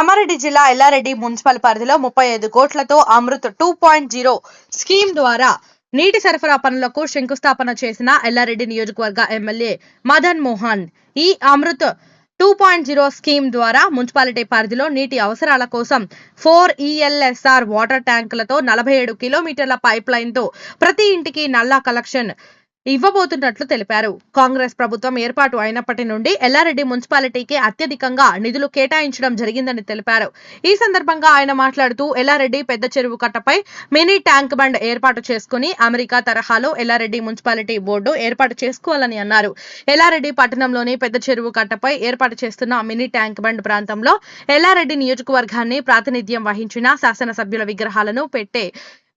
కామారెడ్డి జిల్లా ఎల్లారెడ్డి మున్సిపల్ పరిధిలో ముప్పై ఐదు కోట్లతో Amrut two point zero scheme ద్వారా నీటి సరఫరా పనులకు శంకుస్థాపన చేసిన ఎల్లారెడ్డి నియోజకవర్గ ఎమ్మెల్యే మదన్ మోహన్. ఈ Amrut two point zero scheme ద్వారా మున్సిపాలిటీ పరిధిలో నీటి అవసరాల కోసం ఫోర్ ఈఎల్ఎస్ఆర్ వాటర్ ట్యాంకులతో నలభై ఏడు కిలోమీటర్ల పైప్ లైన్తో ప్రతి ఇంటికి నల్లా కలెక్షన్ ఇవ్వబోతున్నట్లు తెలిపారు. కాంగ్రెస్ ప్రభుత్వం ఏర్పాటు అయినప్పటి నుండి ఎల్లారెడ్డి మున్సిపాలిటీకి అత్యధికంగా నిధులు కేటాయించడం జరిగిందని తెలిపారు. ఈ సందర్భంగా ఆయన మాట్లాడుతూ ఎల్లారెడ్డి పెద్ద చెరువు కట్టపై మినీ ట్యాంక్ బండ్ ఏర్పాటు చేసుకుని అమెరికా తరహాలో ఎల్లారెడ్డి మున్సిపాలిటీ బోర్డు ఏర్పాటు చేసుకోవాలని అన్నారు. ఎల్లారెడ్డి పట్టణంలోని పెద్ద చెరువు కట్టపై ఏర్పాటు చేస్తున్న మినీ ట్యాంక్ బండ్ ప్రాంతంలో ఎల్లారెడ్డి నియోజకవర్గాన్ని ప్రాతినిధ్యం వహించిన శాసనసభ్యుల విగ్రహాలను పెట్టే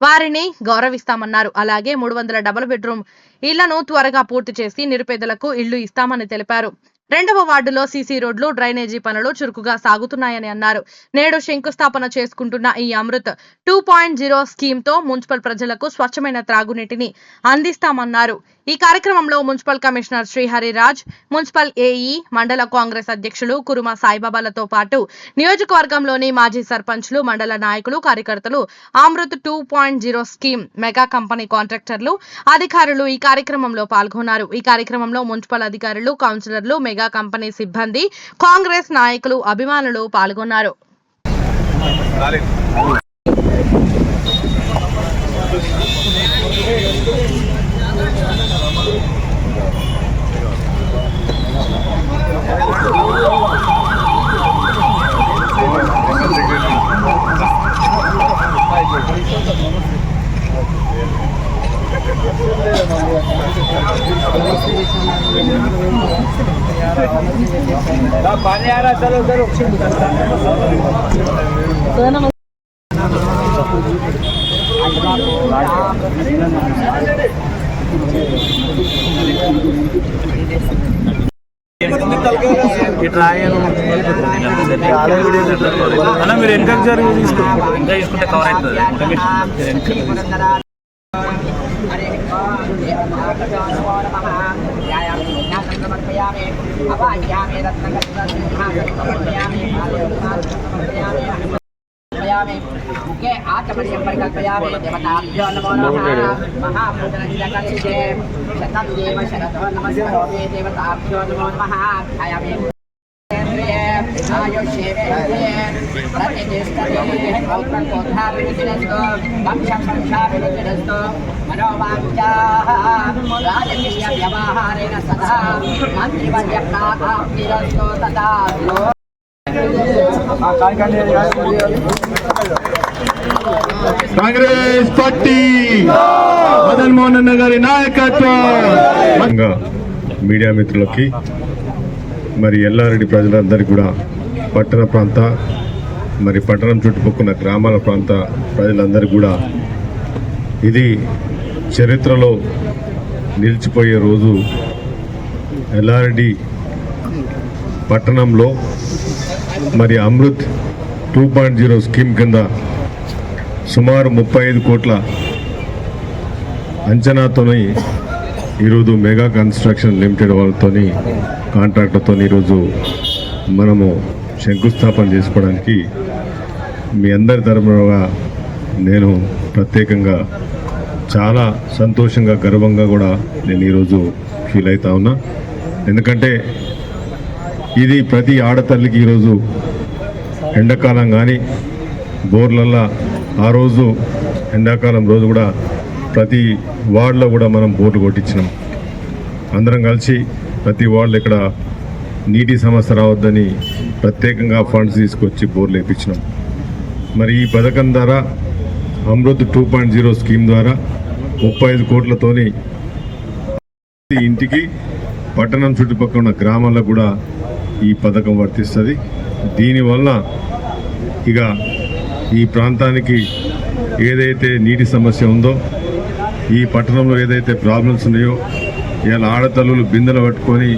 వారిని గౌరవిస్తామన్నారు. అలాగే మూడు వందల డబుల్ బెడ్రూమ్ ఇళ్ళను త్వరగా పూర్తి చేసి నిరుపేదలకు ఇళ్ళు ఇస్తామని తెలిపారు. రెండవ వార్డులో సీసీ రోడ్లు డ్రైనేజీ పనులు చురుకుగా సాగుతున్నాయని అన్నారు. నేడు శంకుస్థాపన చేసుకుంటున్న ఈ అమృత్ టూ పాయింట్ జీరో స్కీమ్తో మున్సిపల్ ప్రజలకు స్వచ్ఛమైన త్రాగునీటిని అందిస్తామన్నారు. ఈ కార్యక్రమంలో municipal commissioner Srihariraj municipal AE mandal Congress అధ్యక్షులు కురుమ సాయిబాబాలతో పాటు నియోజకవర్గంలోని మాజీ సర్పంచ్లు మండల నాయకులు కార్యకర్తలు Amrut two point zero scheme mega company కాంట్రాక్టర్లు అధికారులు ఈ కార్యక్రమంలో పాల్గొన్నారు. ఈ కార్యక్రమంలో మున్సిపల్ అధికారులు కౌన్సిలర్లు మెగా కంపెనీ సిబ్బంది కాంగ్రెస్ నాయకులు అభిమానులు పాల్గొన్నారు. पानी आ रहा चलो चलो అన్న మీరు వెనకకు జరిగి తీసుకో ఇంకా తీసుకుంటే కవర్ అవుతుంది मुखे आचमनीयं परिकल्पयामि देवताभ्यो नमो नमः महाभूतनस्य कलिते शतं देव शरदो नमस्करोमि देवताभ्यो नमो नमः ध्यायामि आयुष्येवेन्द्रिये प्रतिष्ठते गौत्रकोद्धाभिरुचिरस्तु वंशं वंशाभिरुचिरस्तु मनोवाञ्चाः राजकीयव्यवहारेण सदा मन्त्रिवर्यप्राप्तिरस्तु तथा కాంగ్రెస్ పార్టీ మదన్ మోహన్ అన్న గారి నాయకత్వం మీడియా మిత్రులకి మరి ఎల్లారెడ్డి ప్రజలందరికీ కూడా పట్టణ ప్రాంత మరి పట్టణం చుట్టుపక్కల గ్రామాల ప్రాంత ప్రజలందరూ కూడా ఇది చరిత్రలో నిలిచిపోయే రోజు. ఎల్ఆర్డి పట్టణంలో మరి Amrut two point zero scheme కింద సుమారు ముప్పై ఐదు కోట్ల అంచనాతోని ఈరోజు మెగా కన్స్ట్రక్షన్ లిమిటెడ్ వాళ్ళతోని కాంట్రాక్టర్తో ఈరోజు మనము శంకుస్థాపన చేసుకోవడానికి మీ అందరి తరఫున నేను ప్రత్యేకంగా చాలా సంతోషంగా గర్వంగా కూడా నేను ఈరోజు ఫీల్ అవుతా ఉన్నా. ఎందుకంటే ఇది ప్రతి ఆడతల్లికి ఈరోజు ఎండాకాలం కానీ బోర్లల్లో ఆ రోజు ఎండాకాలం రోజు కూడా ప్రతి వార్డులో కూడా మనం బోర్లు కొట్టించినాం. అందరం కలిసి ప్రతి వార్డులో ఇక్కడ నీటి సమస్య రావద్దని ప్రత్యేకంగా ఫండ్స్ తీసుకొచ్చి బోర్లు వేయించినాం మరి ఈ పథకం ద్వారా Amrut two point zero scheme ద్వారా ముప్పై ఐదు కోట్లతోని ఇంటికి పట్టణం చుట్టుపక్కల ఉన్న గ్రామాల్లో కూడా ఈ పథకం వర్తిస్తుంది. దీనివల్ల ఇక ఈ ప్రాంతానికి ఏదైతే నీటి సమస్య ఉందో ఈ పట్టణంలో ఏదైతే ప్రాబ్లమ్స్ ఉన్నాయో ఇవాళ ఆడతల్లులు బిందెలు పట్టుకొని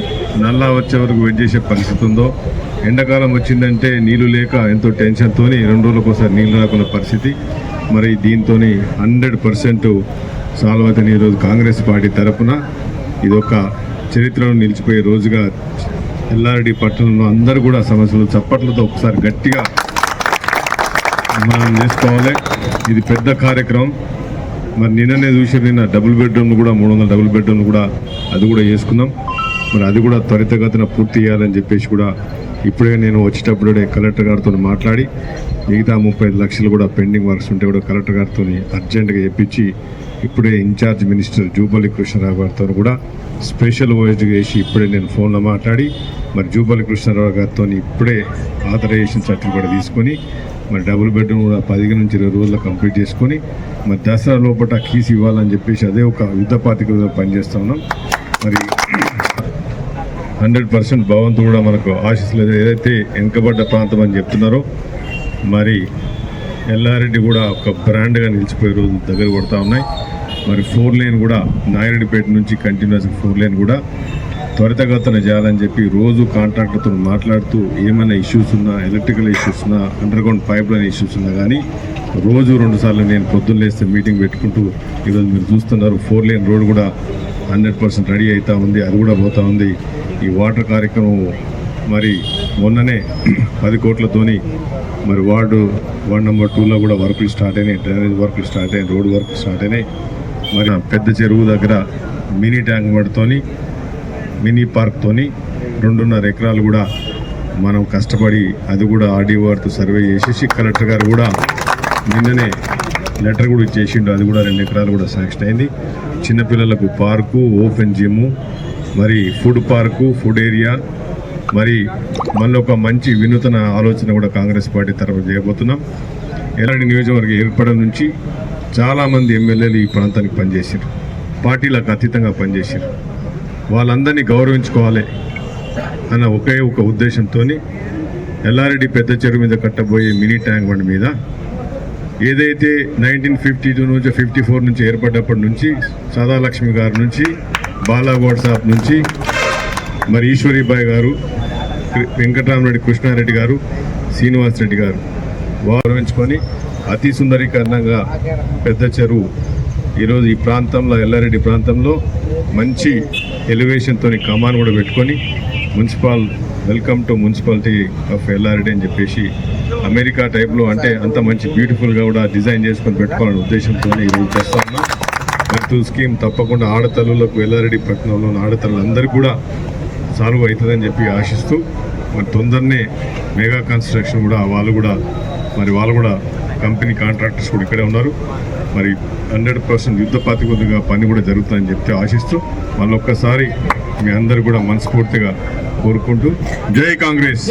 నల్లా వచ్చే వరకు వెయిట్ చేసే పరిస్థితి ఉందో ఎండాకాలం వచ్చిందంటే నీళ్ళు లేక ఎంతో టెన్షన్తో రెండు రోజులకు ఒకసారి నీళ్ళు రాకున్న పరిస్థితి. మరి దీంతో హండ్రెడ్ పర్సెంట్ సాల్వ్ అవుతుంది ఈరోజు కాంగ్రెస్ పార్టీ తరఫున ఇది ఒక నిలిచిపోయే రోజుగా ఎల్లారెడ్డి పట్టణంలో అందరూ కూడా సమస్యలు చప్పట్లతో ఒకసారి గట్టిగా మనం చేసుకోవాలి. ఇది పెద్ద కార్యక్రమం. మరి నిన్ననే చూసి నిన్న డబుల్ బెడ్రూమ్ కూడా మూడు వందల డబుల్ బెడ్రూమ్ కూడా అది కూడా చేసుకున్నాం. మరి అది కూడా త్వరితగతిన పూర్తి చేయాలని చెప్పేసి కూడా ఇప్పుడే నేను వచ్చేటప్పుడే కలెక్టర్ గారితో మాట్లాడి మిగతా ముప్పై లక్షలు కూడా పెండింగ్ వర్క్స్ ఉంటే కూడా కలెక్టర్ గారితో అర్జెంటుగా చెప్పించి ఇప్పుడే ఇన్ఛార్జ్ మినిస్టర్ జూబలి కృష్ణారావు గారితో కూడా స్పెషల్ ఓఎస్డీ చేసి ఇప్పుడే నేను ఫోన్లో మాట్లాడి మరి జూబలి కృష్ణారావు గారితో ఇప్పుడే ఆథరైజేషన్ సర్టిఫికేట్ తీసుకొని మరి డబుల్ బెడ్రూమ్ కూడా పదిహేను నుంచి ఇరవై రోజుల్లో కంప్లీట్ చేసుకొని మరి దసరా లోపల కీస్ ఇవ్వాలని చెప్పేసి అదే ఒక యుద్ధ పాతికలో పనిచేస్తున్నాం మరి హండ్రెడ్ పర్సెంట్ భగవంతుడు కూడా మనకు ఆశిస్తలేదు ఏదైతే వెనుకబడ్డ ప్రాంతం అని చెప్తున్నారో మరి ఎల్లారెడ్డి కూడా ఒక బ్రాండ్గా నిలిచిపోయే రోజులు దగ్గర కొడతా ఉన్నాయి. మరి ఫోర్ లేన్ కూడా నాయరెడ్డిపేట నుంచి కంటిన్యూస్ ఫోర్ లేన్ కూడా త్వరితగతన చేయాలని చెప్పి రోజు కాంట్రాక్టర్తో మాట్లాడుతూ ఏమైనా ఇష్యూస్ ఉన్నా ఎలక్ట్రికల్ ఇష్యూస్ ఉన్నా అండర్గ్రౌండ్ పైప్ లైన్ ఇష్యూస్ ఉన్నా కానీ రోజు రెండు సార్లు నేను పొద్దున్న లేస్తే మీటింగ్ పెట్టుకుంటూ ఈరోజు మీరు చూస్తున్నారు ఫోర్ లేన్ రోడ్ కూడా హండ్రెడ్ పర్సెంట్ రెడీ అవుతూ ఉంది అది కూడా పోతా ఉంది. ఈ వాటర్ కార్యక్రమం మరి మొన్ననే పది కోట్లతోని మరి వార్డు వార్డ్ నెంబర్ టూలో కూడా వర్కులు స్టార్ట్ అయినాయి డ్రైనేజ్ వర్కులు స్టార్ట్ అయినాయి రోడ్ వర్క్ స్టార్ట్ అయినాయి. మరి పెద్ద చెరువు దగ్గర మినీ ట్యాంక్ మడితోని మినీ పార్క్తోని రెండున్నర ఎకరాలు కూడా మనం కష్టపడి అది కూడా ఆర్డీఓ సర్వే చేసేసి కలెక్టర్ గారు కూడా నిన్ననే లెటర్ కూడా ఇచ్చేసిండు అది కూడా రెండు ఎకరాలు కూడా శాంక్షన్ అయింది. చిన్నపిల్లలకు పార్కు ఓపెన్ జిమ్ మరి ఫుడ్ పార్కు ఫుడ్ ఏరియా మరి మళ్ళీ ఒక మంచి వినూతన ఆలోచన కూడా కాంగ్రెస్ పార్టీ తరఫు చేయబోతున్నాం. ఎలాంటి నియోజకవర్గం ఏర్పడడం నుంచి చాలామంది ఎమ్మెల్యేలు ఈ ప్రాంతానికి పనిచేశారు. పార్టీలకు అతీతంగా పనిచేశారు. వాళ్ళందరినీ గౌరవించుకోవాలి అన్న ఒకే ఒక ఉద్దేశంతో ఎల్లారెడ్డి పెద్ద చెరువు మీద కట్టబోయే మినీ ట్యాంక్ బండ్ మీద ఏదైతే నైన్టీన్ ఫిఫ్టీ టూ నుంచి ఫిఫ్టీ ఫోర్ నుంచి ఏర్పడ్డప్పటి నుంచి సదాలక్ష్మి గారి నుంచి బాలాగోడ్ సాప్ నుంచి మరి ఈశ్వరీబాయ్ గారు వెంకటరామరెడ్డి కృష్ణారెడ్డి గారు శ్రీనివాస్ రెడ్డి గారు. గౌరవించుకొని అతి సుందరీకరణంగా పెద్ద చెరువు. ఈరోజు ఈ ప్రాంతంలో ఎల్లారెడ్డి ప్రాంతంలో మంచి ఎలివేషన్తో కమాన్ కూడా పెట్టుకొని municipal welcome to municipality of Yellareddy అని చెప్పేసి అమెరికా టైప్లో అంటే అంత మంచి బ్యూటిఫుల్గా కూడా డిజైన్ చేసుకొని పెట్టుకోవాలనే ఉద్దేశంతో ఈరోజు చేస్తా ఉన్నాం. మత్తు స్కీమ్ తప్పకుండా ఆడతల్లులకు ఎల్లారెడ్డి పట్టణంలో ఉన్న కూడా సాల్వ్ అవుతుందని చెప్పి ఆశిస్తూ మరి తొందరనే మెగా కన్స్ట్రక్షన్ కూడా వాళ్ళు కూడా మరి వాళ్ళు కూడా కంపెనీ కాంట్రాక్టర్స్ కూడా ఇక్కడే ఉన్నారు. మరి హండ్రెడ్ పర్సెంట్ యుద్ధ పాతికొద్దిగా పని కూడా జరుగుతుందని చెప్తే ఆశిస్తూ మళ్ళొక్కసారి మీ అందరు కూడా మనస్ఫూర్తిగా కోరుకుంటూ జై కాంగ్రెస్!